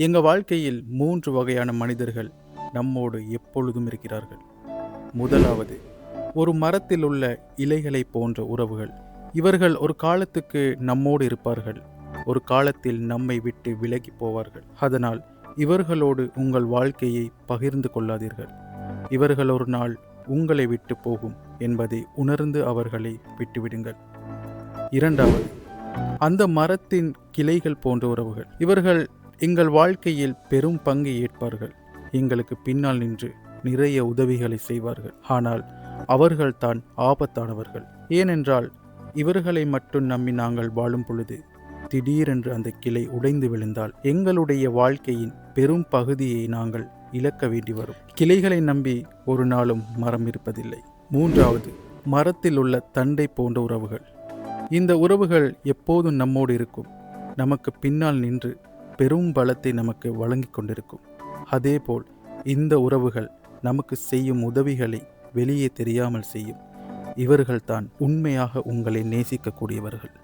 எங்கள் வாழ்க்கையில் மூன்று வகையான மனிதர்கள் நம்மோடு எப்பொழுதும் இருக்கிறார்கள். முதலாவது ஒரு மரத்தில் உள்ள இலைகளை போன்ற உறவுகள். இவர்கள் ஒரு காலத்துக்கு நம்மோடு இருப்பார்கள். ஒரு காலத்தில் நம்மை விட்டு விலகி போவார்கள். அதனால் இவர்களோடு உங்கள் வாழ்க்கையை பகிர்ந்து கொள்ளாதீர்கள். இவர்கள் ஒரு நாள் உங்களை விட்டு போகும் என்பதை உணர்ந்து அவர்களை விட்டுவிடுங்கள். இரண்டாவது அந்த மரத்தின் கிளைகள் போன்ற உறவுகள். இவர்கள் எங்கள் வாழ்க்கையில் பெரும் பங்கு ஏற்பார்கள். எங்களுக்கு பின்னால் நின்று நிறைய உதவிகளை செய்வார்கள். ஆனால் அவர்கள் தான் ஆபத்தானவர்கள். ஏனென்றால் இவர்களை மட்டும் நம்பி நாங்கள் வாழும் பொழுது திடீரென்று அந்த கிளை உடைந்து விழுந்தால் எங்களுடைய வாழ்க்கையின் பெரும் பகுதியை நாங்கள் இழக்க வேண்டி வரும். கிளைகளை நம்பி ஒரு நாளும் மரம் இருப்பதில்லை. மூன்றாவது மரத்தில் உள்ள தண்டை போன்ற உறவுகள். இந்த உறவுகள் எப்போதும் நம்மோடு இருக்கும். நமக்கு பின்னால் நின்று பெரும் பலத்தை நமக்கு வழங்கிக் கொண்டிருக்கும். அதேபோல் இந்த உறவுகள் நமக்கு செய்யும் உதவிகளை வெளியே தெரியாமல் செய்யும். இவர்கள்தான் உண்மையாக உங்களை நேசிக்கக்கூடியவர்கள்.